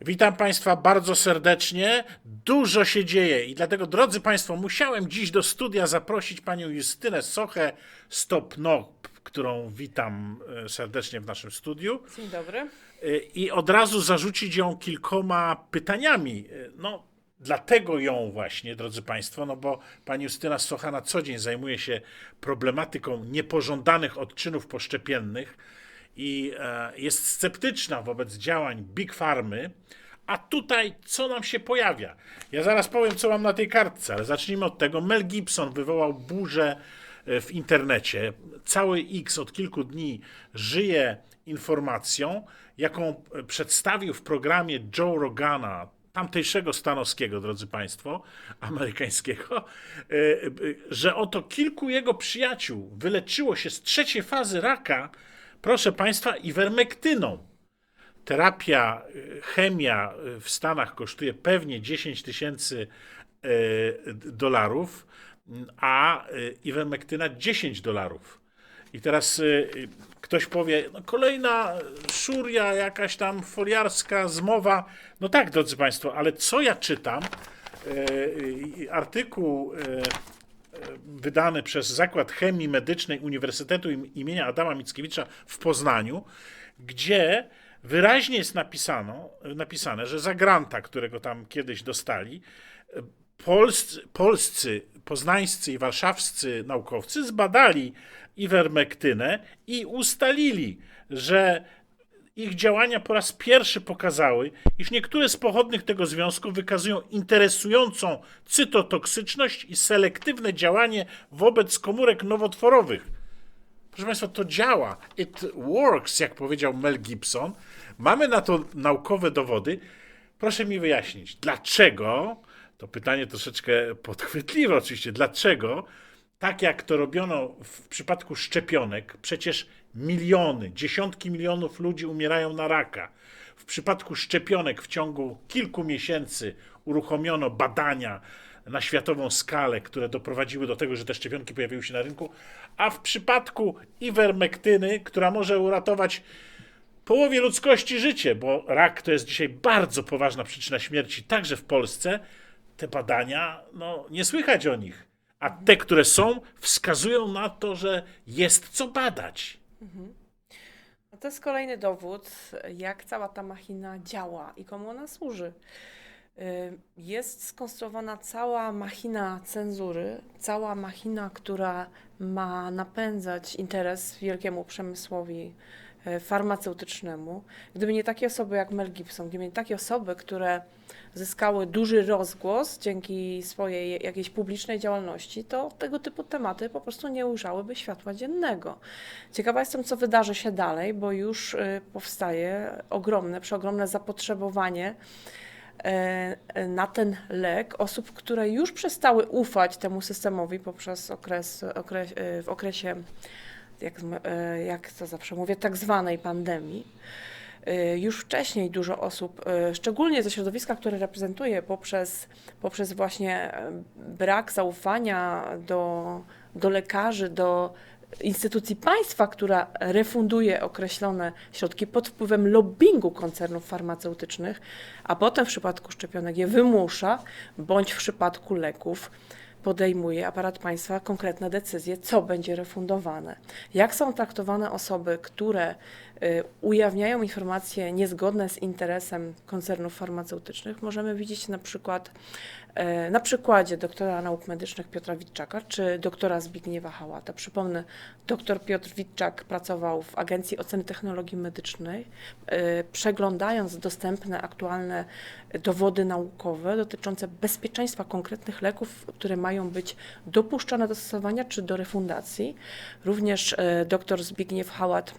Witam Państwa bardzo serdecznie. Dużo się dzieje i dlatego, drodzy Państwo, musiałem dziś do studia zaprosić panią Justynę Sochę Stopnop, którą witam e, serdecznie w naszym studiu Dzień dobry. e, i od razu zarzucić ją kilkoma pytaniami. E, No, dlatego ją właśnie, drodzy Państwo, no bo pani Justyna Socha na co dzień zajmuje się problematyką niepożądanych odczynów poszczepiennych i e, jest sceptyczna wobec działań Big Farmy. A tutaj co nam się pojawia? Ja zaraz powiem, co mam na tej kartce, ale zacznijmy od tego. Mel Gibson wywołał burzę e, w internecie. Cały X od kilku dni żyje informacją, jaką przedstawił w programie Joe Rogana, tamtejszego stanowskiego, drodzy Państwo, amerykańskiego, e, że oto kilku jego przyjaciół wyleczyło się z trzeciej fazy raka, proszę Państwa, iwermektyną. Terapia, y, chemia y, w Stanach kosztuje pewnie 10 tysięcy y, dolarów, a iwermektyna 10 dolarów. I teraz ktoś powie, no kolejna szuria, jakaś tam foliarska zmowa. No tak, drodzy Państwo, ale co ja czytam? Artykuł wydany przez Zakład Chemii Medycznej Uniwersytetu im- imienia Adama Mickiewicza w Poznaniu, gdzie wyraźnie jest napisano, napisane, że za granta, którego tam kiedyś dostali, polscy, polscy, poznańscy i warszawscy naukowcy zbadali iwermektynę i ustalili, że ich działania po raz pierwszy pokazały, iż niektóre z pochodnych tego związku wykazują interesującą cytotoksyczność i selektywne działanie wobec komórek nowotworowych. Proszę Państwa, to działa. It works, jak powiedział Mel Gibson. Mamy na to naukowe dowody. Proszę mi wyjaśnić, dlaczego, to pytanie troszeczkę podchwytliwe oczywiście, dlaczego, tak jak to robiono w przypadku szczepionek, przecież miliony, dziesiątki milionów ludzi umierają na raka. W przypadku szczepionek w ciągu kilku miesięcy uruchomiono badania na światową skalę, które doprowadziły do tego, że te szczepionki pojawiły się na rynku, a w przypadku iwermektyny, która może uratować połowie ludzkości życie, bo rak to jest dzisiaj bardzo poważna przyczyna śmierci, także w Polsce, te badania, no nie słychać o nich. A te, które są, wskazują na to, że jest co badać. No to jest kolejny dowód, jak cała ta machina działa i komu ona służy. Y, Jest skonstruowana cała machina cenzury, cała machina, która ma napędzać interes wielkiemu przemysłowi farmaceutycznemu. Gdyby nie takie osoby jak Mel Gibson, gdyby nie takie osoby, które zyskały duży rozgłos dzięki swojej jakiejś publicznej działalności, to tego typu tematy po prostu nie ujrzałyby światła dziennego. Ciekawa jestem, co wydarzy się dalej, bo już y, powstaje ogromne, przeogromne zapotrzebowanie e, na ten lek osób, które już przestały ufać temu systemowi poprzez okres, okres, e, w okresie, jak, e, jak to zawsze mówię, tak zwanej pandemii. E, Już wcześniej dużo osób, e, szczególnie ze środowiska, które reprezentuję, poprzez, poprzez właśnie brak zaufania do, do lekarzy, do instytucji państwa, która refunduje określone środki pod wpływem lobbingu koncernów farmaceutycznych, a potem w przypadku szczepionek je wymusza, bądź w przypadku leków podejmuje aparat państwa konkretne decyzje, co będzie refundowane. Jak są traktowane osoby, które y, ujawniają informacje niezgodne z interesem koncernów farmaceutycznych, możemy widzieć na przykład na przykładzie doktora nauk medycznych Piotra Witczaka czy doktora Zbigniewa Hałata. Przypomnę, doktor Piotr Witczak pracował w Agencji Oceny Technologii Medycznej, e, przeglądając dostępne aktualne dowody naukowe dotyczące bezpieczeństwa konkretnych leków, które mają być dopuszczane do stosowania czy do refundacji. Również e, doktor Zbigniew Hałat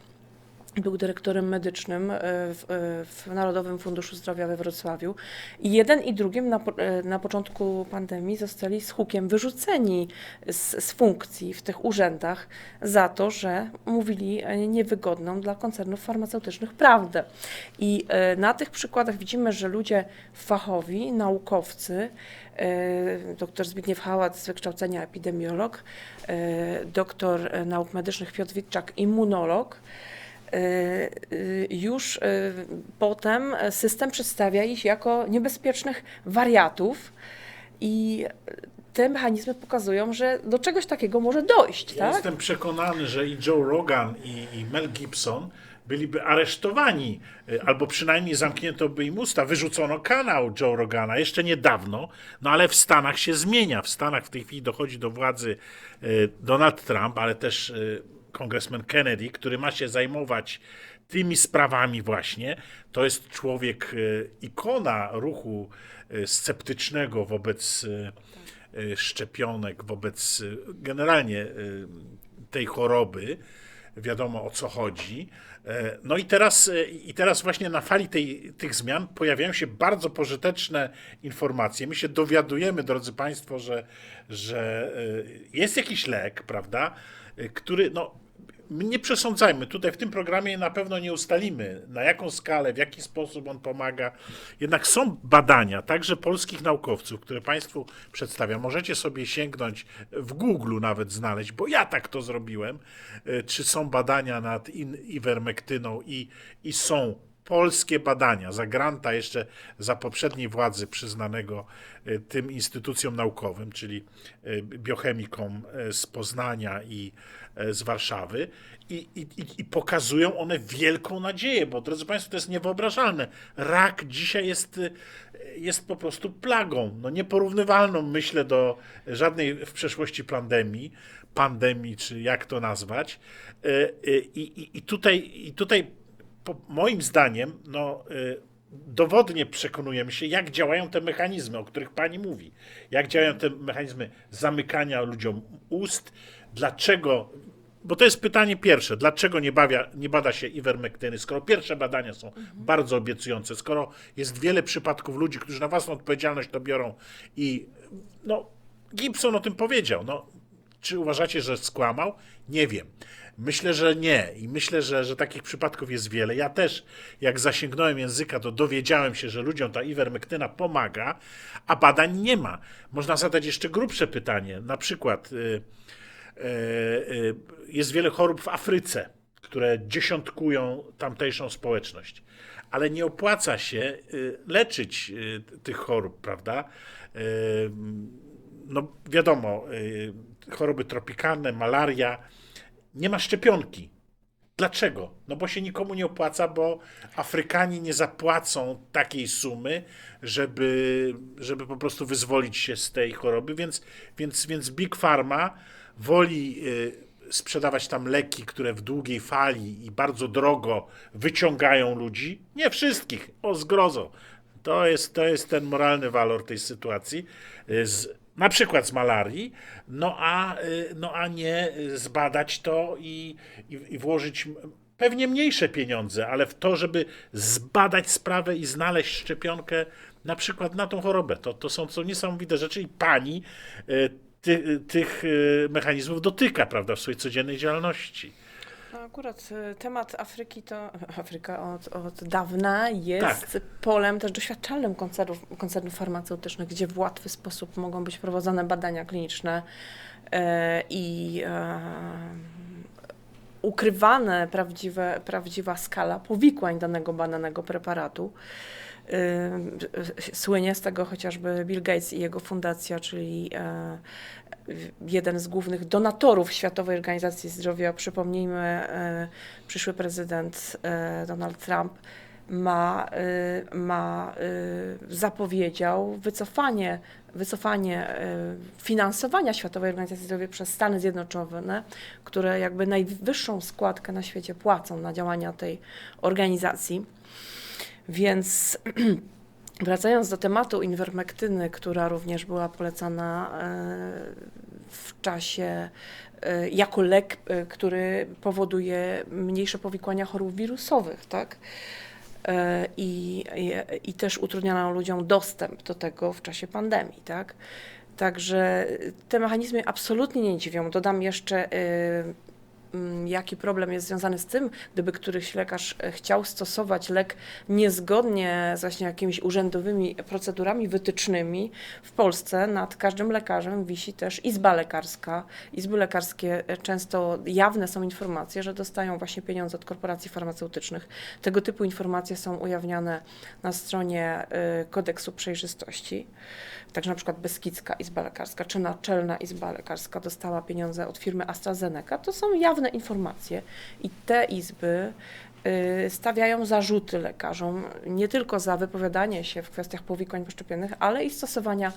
był dyrektorem medycznym e, w, e, w Narodowym Funduszu Zdrowia we Wrocławiu. I jeden i drugim na, e, na początku pandemii zostali z hukiem wyrzuceni z, z funkcji w tych urzędach za to, że mówili niewygodną dla koncernów farmaceutycznych prawdę. I na tych przykładach widzimy, że ludzie fachowi, naukowcy, dr Zbigniew Hałat z wykształcenia epidemiolog, doktor nauk medycznych Piotr Witczak, immunolog, już y, potem system przedstawia ich jako niebezpiecznych wariatów i te mechanizmy pokazują, że do czegoś takiego może dojść, Ja tak? jestem przekonany, że i Joe Rogan, i, i Mel Gibson byliby aresztowani, y, albo przynajmniej zamknięto by im usta. Wyrzucono kanał Joe Rogana jeszcze niedawno, no ale w Stanach się zmienia. W Stanach w tej chwili dochodzi do władzy y, Donald Trump, ale też y, kongresmen Kennedy, który ma się zajmować tymi sprawami właśnie. To jest człowiek, y, ikona ruchu y, sceptycznego wobec y, szczepionek, wobec generalnie tej choroby. Wiadomo o co chodzi. E, No i teraz, e, i teraz właśnie na fali tej, tych zmian pojawiają się bardzo pożyteczne informacje. My się dowiadujemy, drodzy Państwo, że, że e, jest jakiś lek, prawda, e, który, no, nie przesądzajmy, tutaj w tym programie na pewno nie ustalimy, na jaką skalę, w jaki sposób on pomaga. Jednak są badania, także polskich naukowców, które Państwu przedstawiam. Możecie sobie sięgnąć w Google nawet znaleźć, bo ja tak to zrobiłem, e, czy są badania nad iwermektyną i, i są polskie badania za granta jeszcze za poprzedniej władzy przyznanego e, tym instytucjom naukowym, czyli e, biochemikom e, z Poznania i z Warszawy i, i, i- pokazują one wielką nadzieję, bo drodzy Państwo, to jest niewyobrażalne. Rak dzisiaj jest, jest po prostu plagą, no nieporównywalną myślę do żadnej w przeszłości pandemii, pandemii, czy jak to nazwać. I, i, i, tutaj, i tutaj moim zdaniem, no, y, dowodnie przekonujemy się, jak działają te mechanizmy, o których pani mówi. Jak działają te mechanizmy zamykania ludziom ust, dlaczego. Bo to jest pytanie pierwsze, dlaczego nie, bawia, nie bada się iwermektyny, skoro pierwsze badania są bardzo obiecujące, skoro jest wiele przypadków ludzi, którzy na własną odpowiedzialność to biorą i no, Gibson o tym powiedział. No, czy uważacie, że skłamał? Nie wiem. Myślę, że nie. I myślę, że, że takich przypadków jest wiele. Ja też, jak zasięgnąłem języka, to dowiedziałem się, że ludziom ta iwermektyna pomaga, a badań nie ma. Można zadać jeszcze grubsze pytanie. Na przykład y, y, y, jest wiele chorób w Afryce, które dziesiątkują tamtejszą społeczność. Ale nie opłaca się leczyć tych chorób, prawda? No wiadomo, choroby tropikalne, malaria, nie ma szczepionki. Dlaczego? No bo się nikomu nie opłaca, bo Afrykanie nie zapłacą takiej sumy, żeby, żeby po prostu wyzwolić się z tej choroby, więc, więc, więc Big Pharma woli y, sprzedawać tam leki, które w długiej fali i bardzo drogo wyciągają ludzi. Nie wszystkich, o zgrozo. To jest, to jest ten moralny walor tej sytuacji. y, Z, na przykład z malarii, no a, y, no a nie y, zbadać to i, i, i włożyć pewnie mniejsze pieniądze, ale w to, żeby zbadać sprawę i znaleźć szczepionkę na przykład na tą chorobę. To, to są co niesamowite rzeczy i pani y, ty, tych mechanizmów dotyka, prawda, w swojej codziennej działalności. No Akurat y, temat Afryki to Afryka od, od dawna jest Tak. polem też doświadczalnym koncernów, koncernów farmaceutycznych, gdzie w łatwy sposób mogą być prowadzone badania kliniczne e, i e, ukrywane prawdziwe, prawdziwa skala powikłań danego badanego preparatu. Słynie z tego chociażby Bill Gates i jego fundacja, czyli e, jeden z głównych donatorów Światowej Organizacji Zdrowia, przypomnijmy, e, przyszły prezydent e, Donald Trump ma, e, ma zapowiedział wycofanie, wycofanie finansowania Światowej Organizacji Zdrowia przez Stany Zjednoczone, które jakby najwyższą składkę na świecie płacą na działania tej organizacji. Więc wracając do tematu inwermektyny, która również była polecana e, w czasie e, jako lek, e, który powoduje mniejsze powikłania chorób wirusowych, tak? I, i, I też utrudniano ludziom dostęp do tego w czasie pandemii, tak? Także te mechanizmy absolutnie nie dziwią. Dodam jeszcze jaki problem jest związany z tym, gdyby któryś lekarz e, chciał stosować lek niezgodnie z właśnie jakimiś urzędowymi procedurami wytycznymi. W Polsce nad każdym lekarzem wisi też izba lekarska. Izby lekarskie e, często jawne są informacje, że dostają właśnie pieniądze od korporacji farmaceutycznych. Tego typu informacje są ujawniane na stronie y, kodeksu przejrzystości. Także na przykład Beskidzka Izba Lekarska czy Naczelna Izba Lekarska dostała pieniądze od firmy AstraZeneca. To są jawne informacje i te izby y, stawiają zarzuty lekarzom nie tylko za wypowiadanie się w kwestiach powikłań poszczepionych, ale i stosowania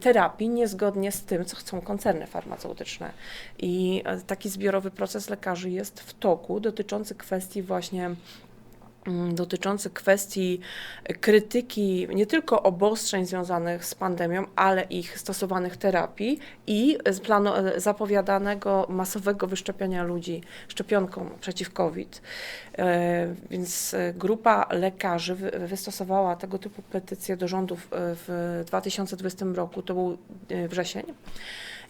terapii niezgodnie z tym, co chcą koncerny farmaceutyczne. I e, taki zbiorowy proces lekarzy jest w toku dotyczący kwestii właśnie dotyczący kwestii krytyki nie tylko obostrzeń związanych z pandemią, ale ich stosowanych terapii i z planu e, zapowiadanego masowego wyszczepiania ludzi szczepionką przeciw COVID. E, Więc e, grupa lekarzy wy- wystosowała tego typu petycję do rządów w 2020 roku, to był wrzesień.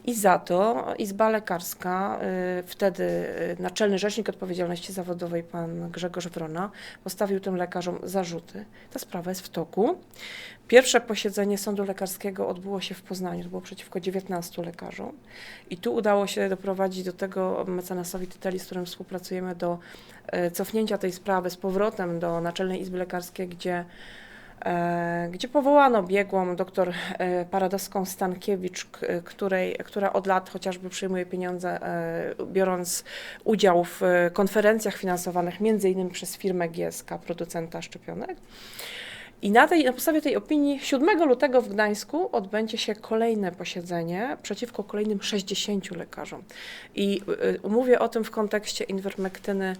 I za to Izba Lekarska, y, wtedy y, Naczelny Rzecznik Odpowiedzialności Zawodowej, pan Grzegorz Wrona, postawił tym lekarzom zarzuty. Ta sprawa jest w toku. Pierwsze posiedzenie Sądu Lekarskiego odbyło się w Poznaniu, to było przeciwko 19 lekarzom. I tu udało się doprowadzić do tego mecenasowi Tyteli, z którym współpracujemy, do e, cofnięcia tej sprawy z powrotem do Naczelnej Izby Lekarskiej, gdzie gdzie powołano biegłą doktor e, Paradoską Stankiewicz, której, która od lat chociażby przyjmuje pieniądze, e, biorąc udział w e, konferencjach finansowanych między innymi przez firmę GSK, producenta szczepionek. I na, tej, na podstawie tej opinii 7 lutego w Gdańsku odbędzie się kolejne posiedzenie przeciwko kolejnym 60 lekarzom. I y, mówię o tym w kontekście inwermektyny,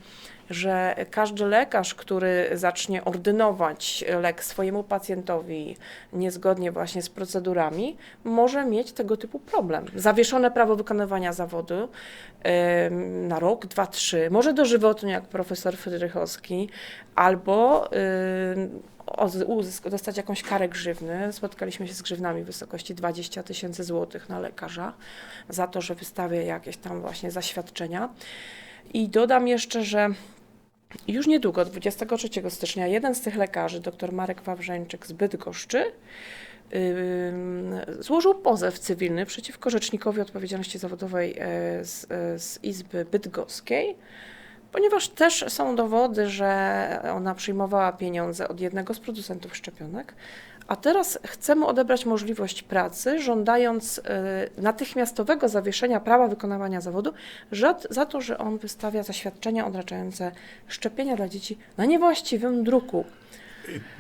że każdy lekarz, który zacznie ordynować lek swojemu pacjentowi niezgodnie właśnie z procedurami, może mieć tego typu problem. Zawieszone prawo wykonywania zawodu na rok, dwa, trzy, może dożywotnie, jak profesor Frydrychowski, albo dostać jakąś karę grzywny. Spotkaliśmy się z grzywnami w wysokości 20 tysięcy złotych na lekarza za to, że wystawia jakieś tam właśnie zaświadczenia. I dodam jeszcze, że już niedługo, 23 stycznia, jeden z tych lekarzy, dr Marek Wawrzeńczyk z Bydgoszczy, złożył pozew cywilny przeciwko Rzecznikowi Odpowiedzialności Zawodowej e, z, e, z Izby Bydgoskiej, ponieważ też są dowody, że ona przyjmowała pieniądze od jednego z producentów szczepionek, a teraz chcemy odebrać możliwość pracy, żądając e, natychmiastowego zawieszenia prawa wykonywania zawodu za, za to, że on wystawia zaświadczenia odraczające szczepienia dla dzieci na niewłaściwym druku.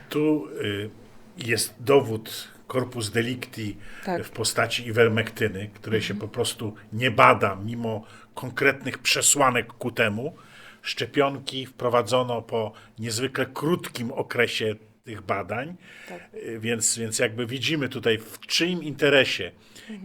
Tu y, jest dowód corpus delicti Tak. w postaci iwermektyny, której się po prostu nie bada mimo konkretnych przesłanek ku temu. Szczepionki wprowadzono po niezwykle krótkim okresie tych badań, Tak. Y, więc, więc jakby widzimy tutaj w czyim interesie,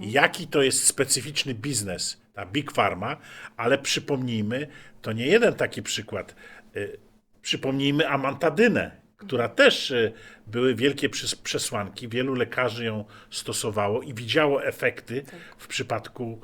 jaki to jest specyficzny biznes, ta Big Pharma, ale przypomnijmy, to nie jeden taki przykład. Y, Przypomnijmy amantadynę, która też y, były wielkie przes- przesłanki. Wielu lekarzy ją stosowało i widziało efekty w przypadku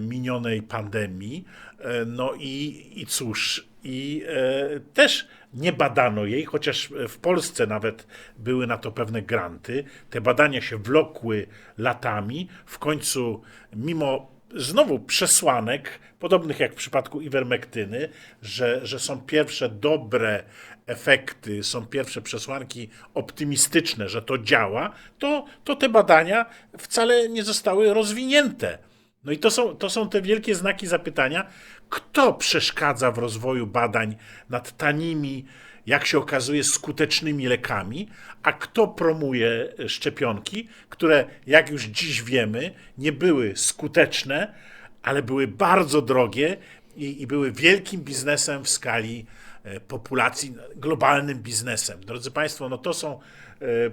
minionej pandemii. Y, No i, i cóż, i e, też nie badano jej, chociaż w Polsce nawet były na to pewne granty. Te badania się wlokły latami. W końcu, mimo znowu przesłanek, podobnych jak w przypadku iwermektyny, że, że są pierwsze dobre efekty, są pierwsze przesłanki optymistyczne, że to działa, to, to te badania wcale nie zostały rozwinięte. No i to są, to są te wielkie znaki zapytania, kto przeszkadza w rozwoju badań nad tanimi, jak się okazuje, skutecznymi lekami, a kto promuje szczepionki, które, jak już dziś wiemy, nie były skuteczne, ale były bardzo drogie i, i były wielkim biznesem w skali e, populacji, globalnym biznesem. Drodzy Państwo, no to są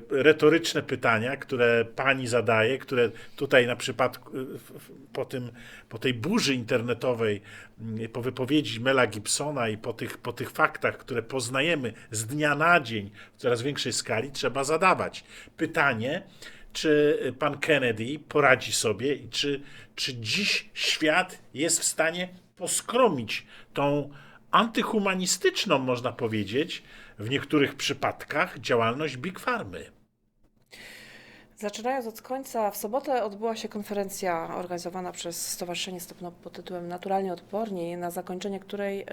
retoryczne pytania, które pani zadaje, które tutaj na przypadku e, po, tym, po tej burzy internetowej, mm, po wypowiedzi Mela Gibsona i po tych, po tych faktach, które poznajemy z dnia na dzień w coraz większej skali, trzeba zadawać. Pytanie, czy pan Kennedy poradzi sobie i czy, czy dziś świat jest w stanie poskromić tą antyhumanistyczną, można powiedzieć, w niektórych przypadkach działalność Big Farmy. Zaczynając od końca, w sobotę odbyła się konferencja organizowana przez Stowarzyszenie Stopno pod tytułem Naturalnie Odporni, na zakończenie której e,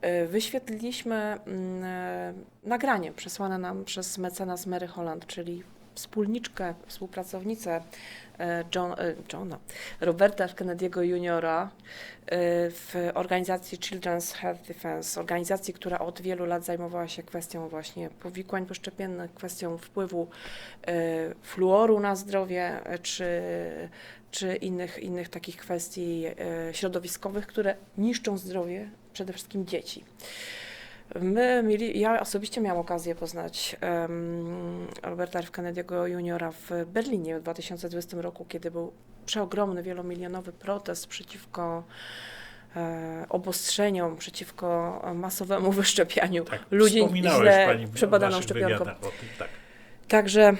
e, wyświetliliśmy mm, nagranie przesłane nam przez mecenas Mary Holland, czyli wspólniczkę, współpracownicę John, e, Johna, Roberta. Kennedy'ego juniora e, w organizacji Children's Health Defense, organizacji, która od wielu lat zajmowała się kwestią właśnie powikłań poszczepiennych, kwestią wpływu e, fluoru na zdrowie, e, czy, czy innych, innych takich kwestii e, środowiskowych, które niszczą zdrowie przede wszystkim dzieci. My mieli, ja osobiście miałam okazję poznać em, Roberta F. Kennedy'ego juniora w Berlinie w 2020 roku, kiedy był przeogromny, wielomilionowy protest przeciwko e, obostrzeniom, przeciwko masowemu wyszczepianiu Tak, ludzi wspominałeś źle pani przebadaną szczepionką. tym, tak. Także,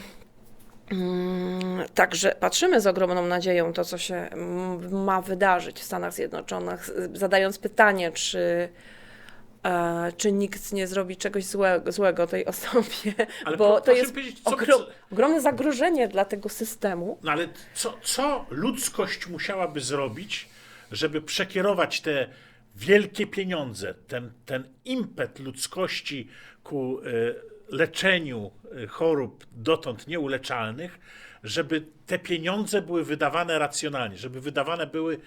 mm, także patrzymy z ogromną nadzieją to, co się mm, ma wydarzyć w Stanach Zjednoczonych, zadając pytanie, czy, e, czy nikt nie zrobi czegoś złego, złego tej osobie, Ale bo pro- to jest co- ogrom, ogromne zagrożenie dla tego systemu. No ale co, co ludzkość musiałaby zrobić, żeby przekierować te wielkie pieniądze, ten, ten impet ludzkości ku e, leczeniu e, chorób dotąd nieuleczalnych, żeby te pieniądze były wydawane racjonalnie, żeby wydawane były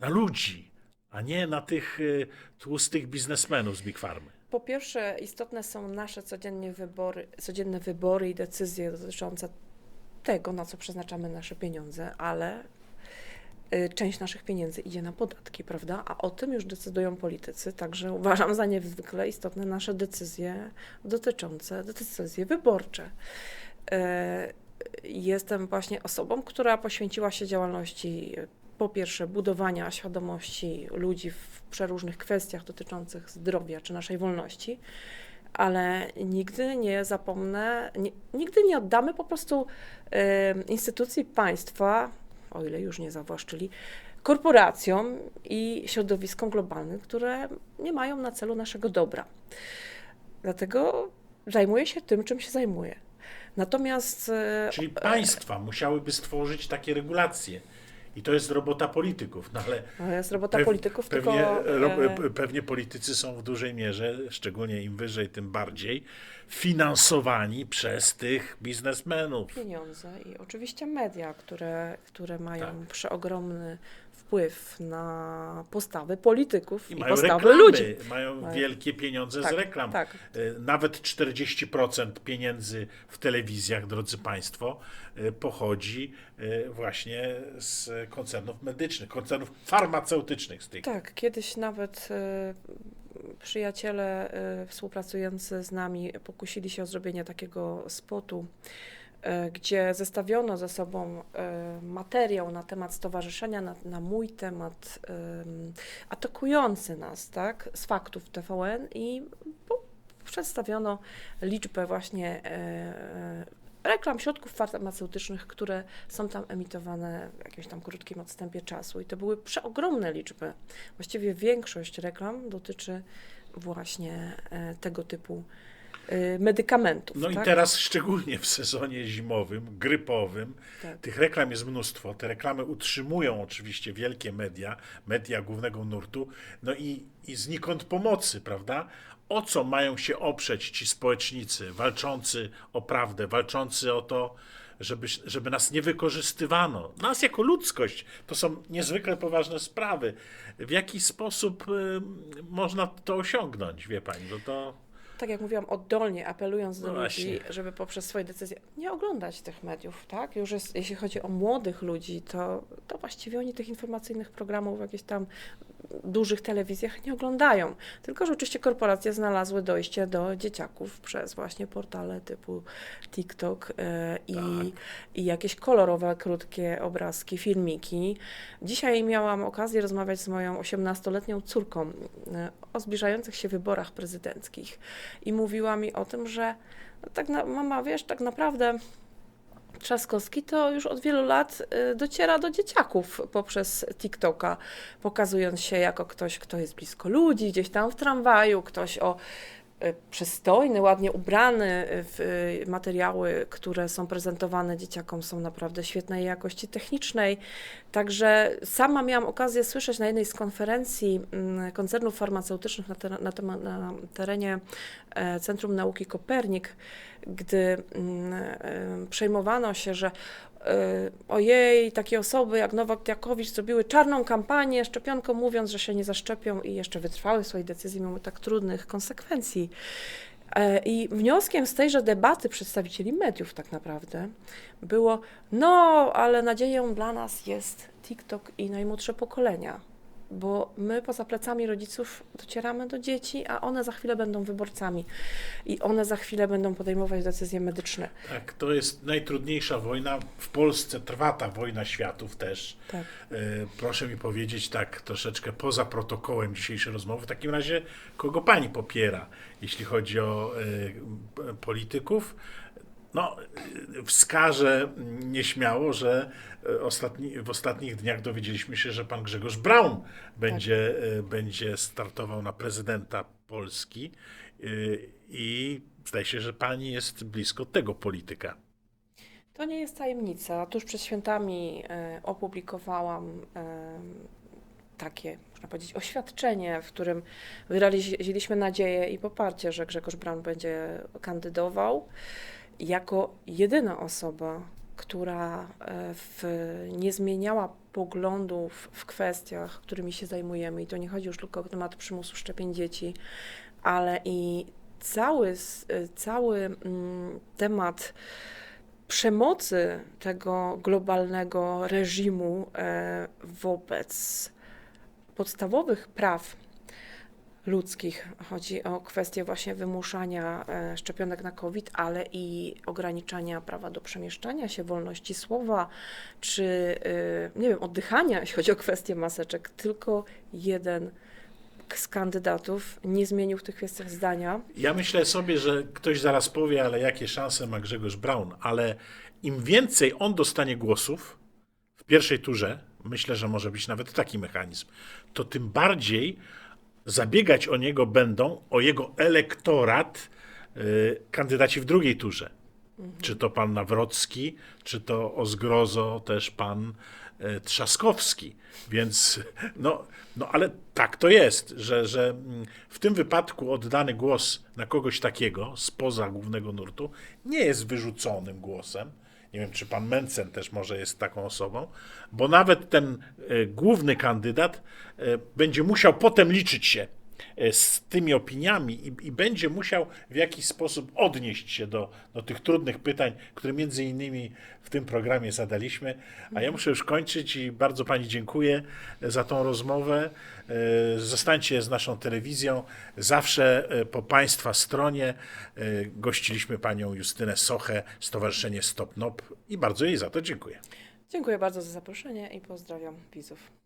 na ludzi, a nie na tych e, tłustych biznesmenów z Big Farmy. Po pierwsze, istotne są nasze codziennie wybory, codzienne wybory i decyzje dotyczące tego, na co przeznaczamy nasze pieniądze, ale y, część naszych pieniędzy idzie na podatki, prawda? A o tym już decydują politycy, także uważam za niezwykle istotne nasze decyzje dotyczące, decyzje wyborcze. E, Jestem właśnie osobą, która poświęciła się działalności po pierwsze budowania świadomości ludzi w przeróżnych kwestiach dotyczących zdrowia czy naszej wolności, ale nigdy nie zapomnę, nie, nigdy nie oddamy po prostu e, instytucji państwa, o ile już nie zawłaszczyli, korporacjom i środowiskom globalnym, które nie mają na celu naszego dobra. Dlatego zajmuję się tym, czym się zajmuję. Natomiast e, Czyli państwa musiałyby stworzyć takie regulacje. I to jest robota polityków, no ale to jest robota Pew- polityków, pewnie, tylko e, pe- pewnie politycy są w dużej mierze, szczególnie im wyżej, tym bardziej, finansowani przez tych biznesmenów. pieniądze i oczywiście media, które, które mają Tak. przeogromny wpływ na postawy polityków I i, mają postawy reklamy, ludzi. mają Mają- wielkie pieniądze Tak, z reklam. tak. E, Nawet 40% pieniędzy w telewizjach, drodzy Państwo, e, pochodzi e, właśnie z koncernów medycznych, koncernów farmaceutycznych z tych. Tak, kiedyś nawet przyjaciele współpracujący z nami pokusili się o zrobienie takiego spotu, gdzie zestawiono ze sobą e, materiał na temat stowarzyszenia, na, na mój temat, em, atakujący nas, tak, z faktów TVN i przedstawiono liczbę właśnie e, e, reklam środków farmaceutycznych, które są tam emitowane w jakimś tam krótkim odstępie czasu. I to były przeogromne liczby. Właściwie większość reklam dotyczy właśnie e, tego typu e, medykamentów. No i tak? teraz szczególnie w sezonie zimowym, grypowym, Tak. tych reklam jest mnóstwo. Te reklamy utrzymują oczywiście wielkie media, media głównego nurtu, no i, i znikąd pomocy, prawda? O co mają się oprzeć ci społecznicy walczący o prawdę, walczący o to, żeby, żeby nas nie wykorzystywano? Nas jako ludzkość to są niezwykle poważne sprawy. W jaki sposób y, można to osiągnąć, wie pani? Bo to. Tak jak mówiłam, oddolnie apelując do No ludzi, żeby poprzez swoje decyzje nie oglądać tych mediów, tak? Już jest, jeśli chodzi o młodych ludzi, to, to właściwie oni tych informacyjnych programów w jakichś tam dużych telewizjach nie oglądają. Tylko, że oczywiście korporacje znalazły dojście do dzieciaków przez właśnie portale typu TikTok e, i, Tak. i jakieś kolorowe, krótkie obrazki, filmiki. Dzisiaj miałam okazję rozmawiać z moją 18-letnią córką e, o zbliżających się wyborach prezydenckich i mówiła mi o tym, że tak na, mama, wiesz, tak naprawdę Trzaskowski to już od wielu lat y, dociera do dzieciaków poprzez TikToka, pokazując się jako ktoś, kto jest blisko ludzi, gdzieś tam w tramwaju, ktoś o przystojny, ładnie ubrany y, w y, materiały, które są prezentowane dzieciakom są naprawdę świetnej jakości technicznej. Także sama miałam okazję słyszeć na jednej z konferencji mm, koncernów farmaceutycznych na, terenie e, Centrum Nauki Kopernik, gdy mm, e, przejmowano się, że ojej, takie osoby jak Nowak Diakowicz zrobiły czarną kampanię szczepionką, mówiąc, że się nie zaszczepią i jeszcze wytrwały swojej decyzji mimo tak trudnych konsekwencji. E, I wnioskiem z tejże debaty przedstawicieli mediów tak naprawdę było, no, ale nadzieją dla nas jest TikTok i najmłodsze pokolenia, bo my poza plecami rodziców docieramy do dzieci, a one za chwilę będą wyborcami i one za chwilę będą podejmować decyzje medyczne. Tak, to jest najtrudniejsza wojna. W Polsce trwa ta wojna światów też. Tak. E, Proszę mi powiedzieć tak troszeczkę poza protokołem dzisiejszej rozmowy, w takim razie kogo pani popiera, jeśli chodzi o e, polityków? No, wskażę nieśmiało, że e, ostatni, w ostatnich dniach dowiedzieliśmy się, że pan Grzegorz Braun będzie, e, będzie startował na prezydenta Polski e, i zdaje się, że pani jest blisko tego polityka. To nie jest tajemnica. Tuż przed świętami opublikowałam takie, można powiedzieć, oświadczenie, w którym wyraziliśmy nadzieję i poparcie, że Grzegorz Braun będzie kandydował jako jedyna osoba, która e, w, nie zmieniała poglądów w kwestiach, którymi się zajmujemy. I to nie chodzi już tylko o temat przymusu szczepień dzieci, ale i cały, e, cały mm, temat przemocy tego globalnego reżimu e, wobec podstawowych praw ludzkich. Chodzi o kwestię właśnie wymuszania e, szczepionek na COVID, ale i ograniczania prawa do przemieszczania się, wolności słowa, czy e, nie wiem, oddychania, jeśli chodzi o kwestię maseczek. Tylko jeden z kandydatów nie zmienił w tych kwestiach zdania. Ja myślę sobie, że ktoś zaraz powie, ale jakie szanse ma Grzegorz Braun, ale im więcej on dostanie głosów w pierwszej turze, myślę, że może być nawet taki mechanizm, to tym bardziej zabiegać o niego będą, o jego elektorat y, kandydaci w drugiej turze. Czy to pan Nawrocki, czy to o zgrozo też pan e, Trzaskowski. Więc no, no ale tak to jest, że, że mm, w tym wypadku oddany głos na kogoś takiego spoza głównego nurtu nie jest wyrzuconym głosem. Nie wiem, czy pan Mencen też może jest taką osobą, bo nawet ten e, główny kandydat e, będzie musiał potem liczyć się z tymi opiniami i, i będzie musiał w jakiś sposób odnieść się do, do tych trudnych pytań, które między innymi w tym programie zadaliśmy. A ja muszę już kończyć i bardzo Pani dziękuję za tą rozmowę. E, Zostańcie z naszą telewizją. Zawsze e, po Państwa stronie e, gościliśmy Panią Justynę Sochę, Stowarzyszenie Stop Nop i bardzo jej za to dziękuję. Dziękuję bardzo za zaproszenie i pozdrawiam widzów.